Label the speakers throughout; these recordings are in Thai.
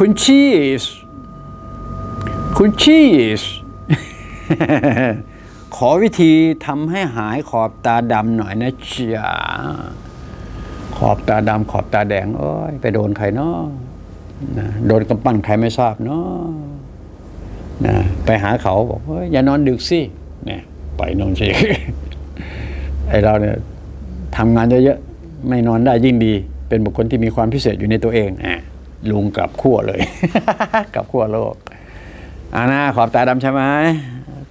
Speaker 1: คุณชีสคุณชีสขอวิธีทำให้หายขอบตาดำหน่อยนะจ๊ะขอบตาดำขอบตาแดงโอ้ยไปโดนใครเนาะนะโดนกำปั้นใครไม่ทราบเนาะนะไปหาเขาบอกเฮ้ยอย่านอนดึกสิเนี่ยไปนอนสิไอเราเนี่ยทำงานเยอะๆไม่นอนได้ยิ่งดี เป็นบุคคลที่มีความพิเศษอยู่ในตัวเองอะ ลุงกลับขั้วเลย กลับขั้วโลกอานะขอบตาดำใช่ไหม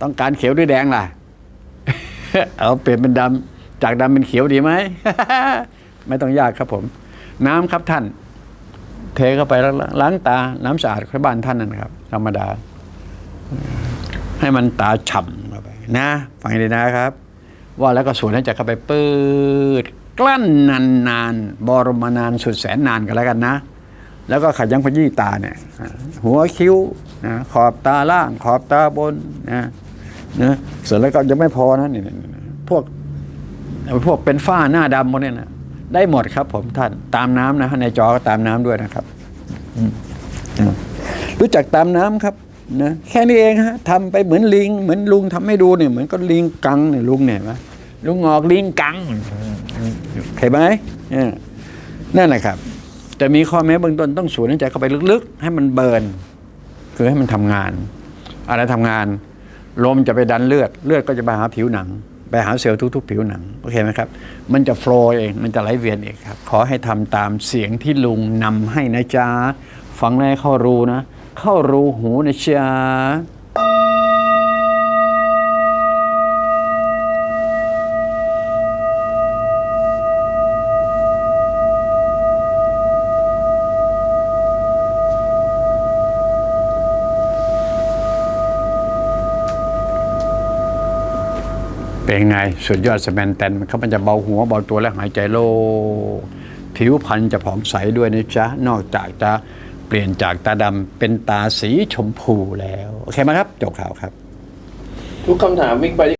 Speaker 1: ต้องการเขียวหรือแดงล่ะ เอาเปลี่ยนเป็นดำจากดำเป็นเขียวดีไหม ไม่ต้องยากครับผม น้ำครับท่าน เทเข้าไปล้วล้างตา น้ำสะอาดของบ้านท่านนั่นครับ ธรรมดา ให้มันตาฉ่ำเข้าไปนะฟังดีนะครับ ว่าแล้วก็สูดให้ใจเข้าไปปืดกลั้นนานนานๆบรมนานสุดแสนนานกันแล้วกันนะ แล้วก็ขยันขยี้ตาเนี่ยหัวคิ้วนะขอบตาล่าง ขอบตาบนนะนะเสร็จแล้วก็ยังไม่พอนะนี่พวกพวกเป็นฝ้าหน้าดำพวกเนี้นะได้หมดครับผมท่านตามน้ำนะในจอก็ตามน้ำด้วยนะครับรู้จักตามน้ำครับนะแค่นี้เองฮะทำไปเหมือนลิง เหมือนลุงทำให้ดูเนี่ยเหมือนก็ลิงกังเนี่ยลุงเนี่ยนไหมลุงงอกลิงกังเห็นไหมนั่นแหละครับ แต่มีข้อแม้เบื้องต้นต้องสูดหายใจเข้าไปลึกๆ ให้มันเบิร์นคือให้มันทำงาน อะไรทำงาน ลมจะไปดันเลือด เลือดก็จะไปหาผิวหนัง ไปหาเซลล์ทุกๆ ผิวหนัง โอเคไหมครับ มันจะโฟลว์เอง มันจะไหลเวียนเองครับ ขอให้ทำตามเสียงที่ลุงนำให้นะจ๊ะ ฟังได้เข้ารูนะ เข้ารูหูนะจ๊ะ เป็นไงสุดยอดสแมนแตนมันเขามันจะเบาหัวเบาตัวและหายใจโล่ผิวพรรณจะผ่องใสด้วยนะจ๊ะ นอกจากจะเปลี่ยนจากตาดำเป็นตาสีชมพูแล้ว โอเคไหมครับ จบข่าวครับ
Speaker 2: ทุกคำถามวิ่งไป